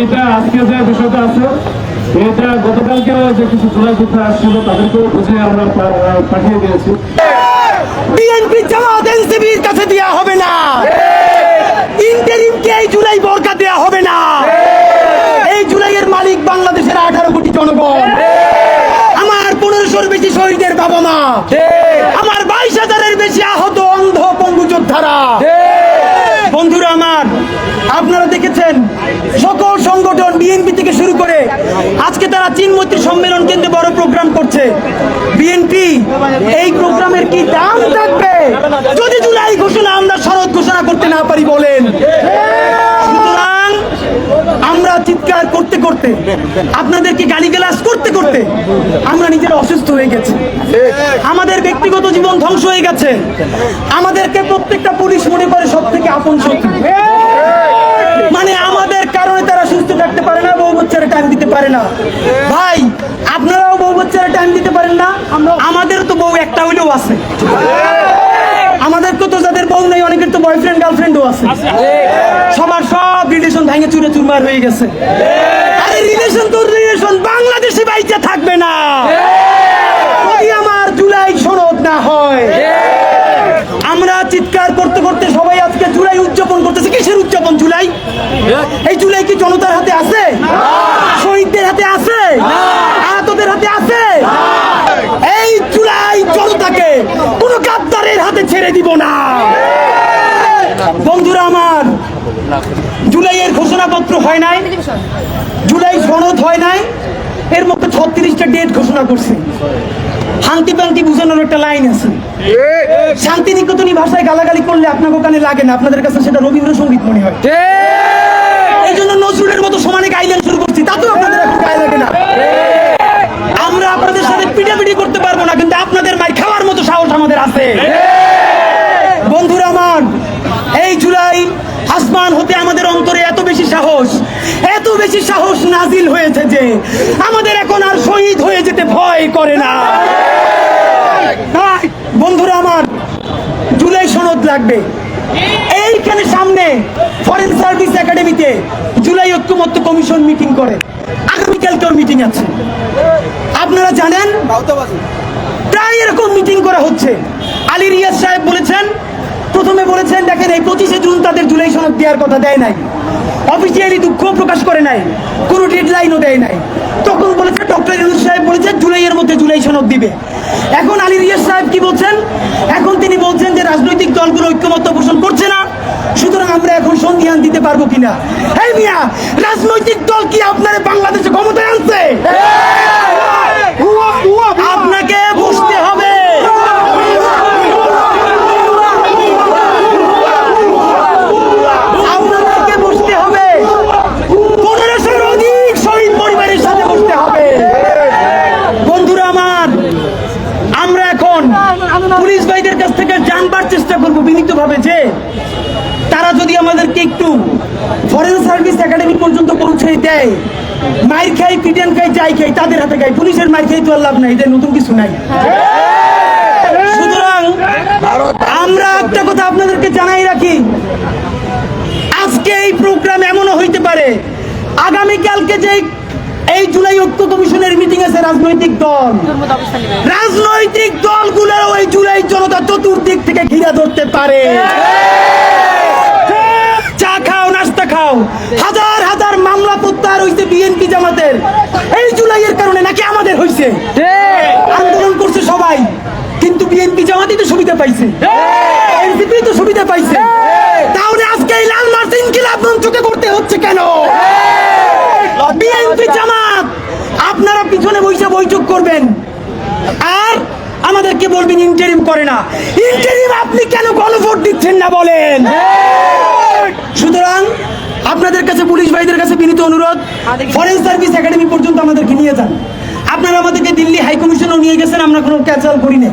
এইটা আজকে যে বিষয়টা আছে এটা গতকালকে যে কিছু চোরাই কথা আসছিল তাদেরকেও বুঝে আমরা পাঠিয়ে দিয়েছি। বিএনপি জামাত এনসিবির কাছে দেওয়া হবে না। ইন্টারিমকে এই জুলাই বরকা দেওয়া হবে না। এই জুলাইয়ের মালিক বাংলাদেশের আঠারো কোটি জনগণ। আমার পনেরোশোর বেশি শহীদের বাবা মা। আমার আজকে তারা চীনমৈত্রী সম্মেলন কেন্দ্রে বড় প্রোগ্রাম করছে। বিএনপি এই প্রোগ্রামের কি দাম থাকবে? যদি জুলাই ঘোষণা আমরা শরৎ ঘোষণা করতে না পারি বলেন। আমরা চিৎকার করতে করতে আপনাদেরকে গালিগালাজ করতে করতে আমরা নিজেরা অসুস্থ হয়ে গেছি। আমাদের ব্যক্তিগত জীবন ধ্বংস হয়ে গেছে। আমাদেরকে প্রত্যেকটা পুলিশ মনে করে সব থেকে আপন শত্রু। মানে আমাদের কারণে তারা সুস্থ থাকতে পারে না বউ টাইম দিতে পারে না। ভাই, আপনারাও বউ বাচ্চারা টাইম দিতে পারেন না আমাদের তো বউ একটা হইলেও আছে। আমাদেরকে তো যাদের বউ নেই, অনেকের তো বয়ফ্রেন্ড গার্লফ্রেন্ডও আছে। সবার সব রিলেশন ভেঙে চুরে চুরমার হয়ে গেছে। আরে রিলেশন তো রিলেশন বাংলাদেশে বাইচা থাকবে না। যদি আমার জুলাই সনদ না হয় আমরা চিৎকার করতে করতে সবাই আজকে জুলাই উদযাপন করতেছে কিসের উদযাপন জুলাই এই জুলাই কি জনতার হাতে আছে? শহীদদের হাতে আছে? আহতদের হাতে আছে? এই জুলাই জনতাকে কোন গাদ্দারের হাতে ছেড়ে দিব না। বন্ধুরা আমার, জুলাইয়ের ঘোষণাপত্র হয় নাই। জুলাই সনদ হয় নাই। এর মধ্যে ছত্রিশটা ডেট ঘোষণা করছে। শান্তি পান্তি বুঝানোর একটা লাইন আছে। শান্তি নিকেতনী ভাষায় গালাগালি করলে আপনার ওখানে লাগে না। আপনাদের কাছে সেটা রবীন্দ্রসঙ্গীত মনে হয়। এই জন্য নজরুলের মতো সমানে গাইলেন শুরু করছি। তাতেও আপনাদের এখন গায়ে লাগে না। আমরা আপনাদের সাথে পিটাপিটি করতে পারব না কিন্তু আপনাদের মাই খাওয়ার মতো সাহস আমাদের আছে। বন্ধুরা আমার এই জুলাই আসমান হতে আমাদের অন্তরে এত বেশি সাহস এত বেশি সাহস নাজিল হয়েছে যে আমাদের এখন আর শহীদ হয়ে যেতে ভয় করে না। বন্ধুরা আমার সনদ লাগবে। এইখানে সামনে ফরেন সার্ভিস একাডেমিতে জুলাই ঐক্যমত্য কমিশন মিটিং করে। আগামীকালকেও মিটিং আছে। আপনারা জানেন? প্রায় এরকম মিটিং করা হচ্ছে। আলী রিয়াজ সাহেব বলেছেন, প্রথমে বলেছেন, দেখেন, এই পঁচিশে জুন তাদের জুলাই সনদ দেওয়ার কথা দেয় নাই। অফিসিয়ালি দুঃখ প্রকাশ করে নাই। কোনো ডেডলাইনও দেয় নাই। তখন বলেছে ডক্টর ইউনুস দিবে। এখন আলী রিয়াজ সাহেব কি বলছেন? এখন তিনি বলছেন যে রাজনৈতিক দলগুলো ঐক্যমত্য পোষণ করছে না, সুতরাং আমরা এখন সন্ধিহান দিতে পারব কিনা? হ্যাঁ মিয়া, রাজনৈতিক দল কি আপনার বাংলাদেশে ক্ষমতায় আনছে আপনাকে বুঝতে হবে আপনাদেরকে বুঝতে হবে পনেরোশোর অধিক শহীদ পরিবারের সাথে বসতে হবে বন্ধুরা আমার আমরা এখন পুলিশ ভাইদের কাছ থেকে জানবার চেষ্টা করব বিনীতভাবে যে তারা যদি আমাদেরকে একটু ফরেন সার্ভিস একাডেমি পর্যন্ত পৌঁছে দেয় মাইর খাই পিটেন খাই যাই খাই তাদের হাতে খাই পুলিশের মাইর খাই তো আর লাভ নাই এটা নতুন কিছু নাই। সুতরাং আমরা একটা কথা আপনাদেরকে জানাই রাখি আজকে এই প্রোগ্রাম এমনও হইতে পারে আগামীকালকে যে এই জুলাই ঐক্য কমিশনের মিটিং আছে রাজনৈতিক দল। রাজনৈতিক দলগুলো ওই জুলাই জনতা চতুর্দিক থেকে ঘিরে ধরতে পারে। চা খাও, নাস্তা খাও। হাজার হাজার মামলা প্রত্যাহার হইছে বিএনপি জামাতের। এই জুলাইয়ের কারণে নাকি আমাদের হইছে। আন্দোলন করছে সবাই। কিন্তু বিএনপি জামাতই তো সুবিধা পাইছে। এনসিপি তো সুবিধা পাইছে। তাহলে আজকে এই লাল মার্চ ইনকিলাব মঞ্চকে করতে হচ্ছে কেন বিএনপি জামাত আপনারা পিছনে বসে বৈঠক করবেন? আর আমাদেরকে বলবেন ইন্টারিম করে না। ইন্টারিম আপনি কেন গণভোট দিচ্ছেন না বলেন? সুতরাং আপনাদের কাছে, পুলিশ ভাইদের কাছে বিনীত অনুরোধ ফরেন সার্ভিস একাডেমি পর্যন্ত আমাদেরকে নিয়ে যান। আপনারা আমাদেরকে দিল্লি হাই কমিশনও নিয়ে গেছেন, আমরা কোনো ক্যাচাল করি না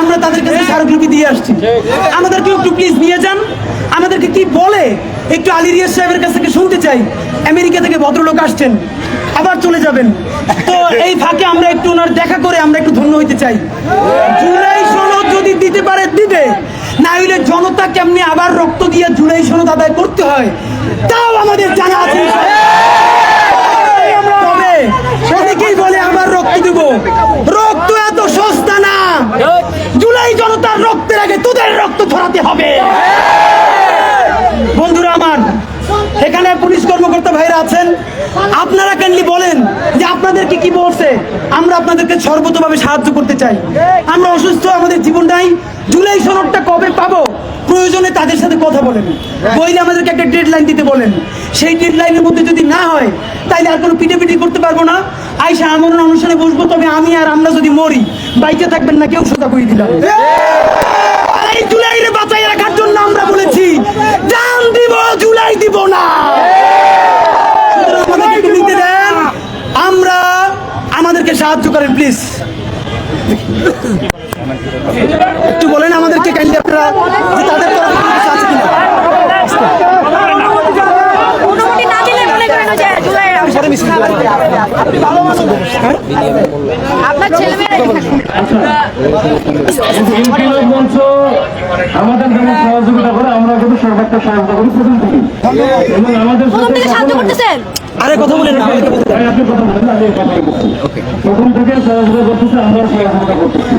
আমরা তাদের কাছে স্মারকলিপি দিয়ে আসছি। আমাদেরকে একটু প্লিজ নিয়ে যান। আমাদেরকে কি বলে? একটু আলী রিয়াজ সাহেবের কাছ থেকে শুনতে চাই। আমেরিকা থেকে ভদ্রলোক আসছেন, আবার চলে যাবেন। তো এই ফাঁকে আমরা একটু ওনার দেখা করে আমরা একটু ধন্য হইতে চাই। জুলাই সনদ যদি দিতে পারে, দিবে। না হইলে জনতা কেমনি আবার রক্ত দিয়ে জুলাই সনদ আদায় করতে হয়, তাও আমাদের জানা আছে। অনেকেই বলে আমার রক্ত দিব। রক্ত এত সস্তা না। জুলাই জনতার রক্তের আগে তোদের রক্ত ধরাতে হবে। বন্ধুরা আমার, এখানে পুলিশ কর্মকর্তা ভাইরা আছেন। আপনারা কাইন্ডলি বলেন যে আপনাদেরকে কি বলছে? আমরা আপনাদেরকে সর্বতভাবে সাহায্য করতে চাই। আমরা অসুস্থ আমাদের জীবন নাই। জুলাই সনদটা কবে পাবো? প্রয়োজনে তাদের সাথে কথা বলেন। বইলে আমাদেরকে একটা ডেড লাইন দিতে বলেন। সেই ডেড লাইনের মধ্যে যদি না হয় তাইলে আর কোনো পিটাপিটি করতে পারব না। আইসা আমরণ অনুষ্ঠানে বসবো তবে আমি আর আমরা যদি মরি বাইকে থাকবেন না কেউ সোজা করে দিলাম। এই জুলাইরে বাঁচাই রাখার জন্য আমরা বলেছি জান দিব জুলাই দিব না সুতরাং আমাদেরকে একটু লিখতে দেন আমরা আমাদেরকে সাহায্য করেন প্লিজ একটু বলেন আমাদেরকে কাইন্ডলি আপনারা যে তাদের তরফ থেকে কিছু আছে কিনা। অনুমতি না দিলে করেন যে জুলাইয়ের আপনার ছেলে মেয়েরা ইনকিলাব মঞ্চ আমাদের যেমন সহযোগিতা করে আমরা কিন্তু সর্বাত্মক সহযোগিতা করি প্রথম থেকে। এবং আমাদের সাহায্য করতেছেন? আরে কথা বলেন ভাই, আপনি কথা বলেন। আমি এই কথাই বলছি প্রথম থেকে সহযোগিতা করতেছি আমরা করতেছি।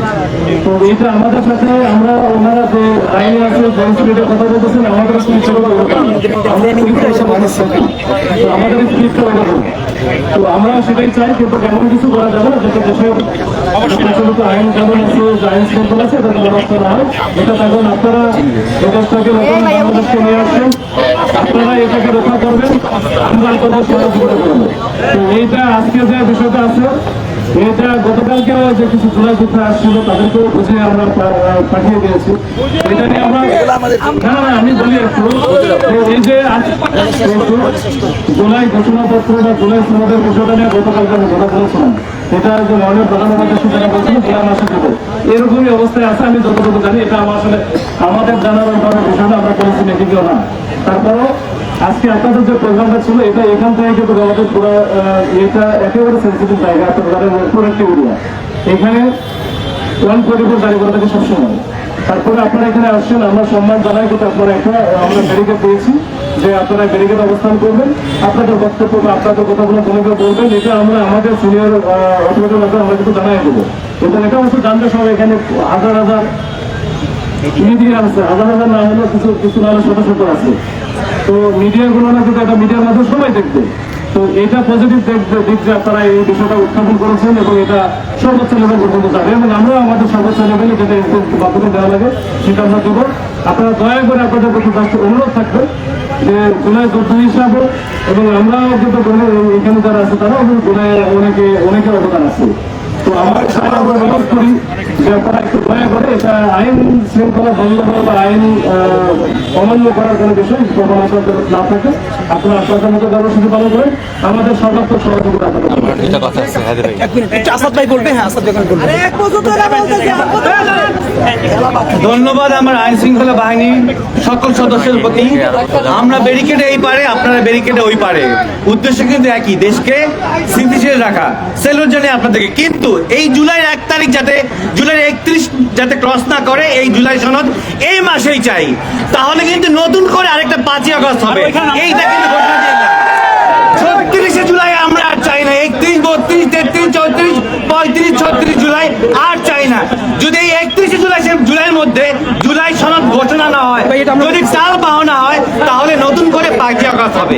তো এটা আমাদের সাথে আমরা ওনারা যে আইনে আছে স্পিডে কথা বলতেছেন আমাদের আমাদের তো আমরা সেটাই চাই কিন্তু এমন কিছু করা যাবে না যেটা দেশের প্রচলিত আইন কানুন আছে যে আইন শৃঙ্খলা আছে এটা ব্যবস্থা না হয় এটা তখন আপনারা বাংলাদেশকে নিয়ে আসছেন আপনারা এটাকে রক্ষা তো এইটা আজকে যে বিষয়টা আছে এটা গতকালকে যে কিছু যোদ্ধা আসছিল তাদেরকেও বুঝে আমরা পাঠিয়ে দিয়েছি। এটা নিয়ে আমরা না না, আমি বলি একটু। এই যে জুলাই ঘোষণাপত্র বা জুলাই বিষয়টা নিয়ে গতকালকে আমি কথা বলেছিলাম। এটা যে মাননীয় প্রধানমন্ত্রী সূচনা করেছিল দেবো। এরকমই অবস্থায় আছে, আমি যতটুকু জানি, এটা আমার আসলে আমাদের জানার ব্যাপারে বিষয়টা আমরা করেছি নাকি কেউ না। তারপরেও আজকে আপনাদের যে প্রোগ্রামটা ছিল, এটা এখান থেকে কিন্তু আমাদের পুরো এটা একেবারে সেন্সিটিভ জায়গা আপনাদের প্রোডাক্টিভ এরিয়া এখানে ওয়ান ফোর্টি ফোর জারি করা থাকে সবসময়। তারপরে আপনারা এখানে আসছেন, আমরা সম্মান জানাই কিন্তু আপনারা একটা, আমরা ব্যারিকেড পেয়েছি যে আপনারা ব্যারিকেড অবস্থান করবেন। আপনাদের বক্তব্য বা আপনাদের কথাগুলো ভূমিকা বলবেন, এটা আমরা আমাদের সিনিয়র অথরিটির মাধ্যমে আমরা কিন্তু জানাই দেবো। এবং এটা অবশ্য জানতে সবাই এখানে হাজার হাজার আছে, হাজার হাজার না হলেও কিছু কিছু না হলে শত শত আছে। তো মিডিয়া গুলো না কিন্তু একটা মিডিয়ার মাধ্যমে সবাই দেখবে। তো এটা পজিটিভ দিক যে আপনারা এই বিষয়টা উত্থাপন করেছেন এবং এটা সর্বোচ্চ লেভেল পর্যন্ত যাবে। এবং আমরা আমাদের সর্বোচ্চ লেভেলে যেটা বাধ্যতা দেওয়া লাগে, সেটা আমরা দেবো। আপনারা দয়া করে আপনাদের প্রতি জাস্ট অনুরোধ থাকবে যে জুলাই যোদ্ধ হিসাবে এবং আমরাও কিন্তু এখানে যারা আছে তারাও কিন্তু জুলাই অনেকে অনেকের অবদান আছে। তো আমরা সবাই আমরা অনুরোধ করি যে আপনারা একটু দয়া করে এটা আইন শৃঙ্খলা ভঙ্গ করা বা আইন অমান্য করার কোনো বিষয় যখন আপনাদের না থাকে। আপনারা আপনাদের মতো কর্মসূচি পালন করেন আমাদের সর্বাত্মক সহযোগিতা এটা কথা আছে হ্যাঁ হ্যাঁ ধন্যবাদ আমার আইন শৃঙ্খলা বাহিনী সকল সদস্যের প্রতি। আমরা ব্যারিকেডে এই পারে আপনারা ব্যারিকেডে ওই পারে। উদ্দেশ্য কিন্তু একই দেশকে স্থিতিশীল রাখা। সেলুট জানি আপনাদেরকে। কিন্তু এই জুলাইয়ের এক তারিখ যাতে জুলাইয়ের একত্রিশ যাতে ক্রস না করে এই জুলাই সনদ এই মাসেই চাই। তাহলে কিন্তু নতুন করে আরেকটা পাঁচই আগস্ট হবে। এইটা কিন্তু দিয়ে ছত্রিশে জুলাই আমরা আর চাই না। একত্রিশ বত্রিশ তেত্রিশ চৌত্রিশ পঁয়ত্রিশ ছত্রিশ জুলাই আর চাই না। যদি এই একত্রিশে জুলাই সে জুলাইয়ের মধ্যে জুলাই সনদ ঘোষণা না হয় যদি চাল পাওনা হয় তাহলে নতুন করে পাঁচই আগস্ট হবে।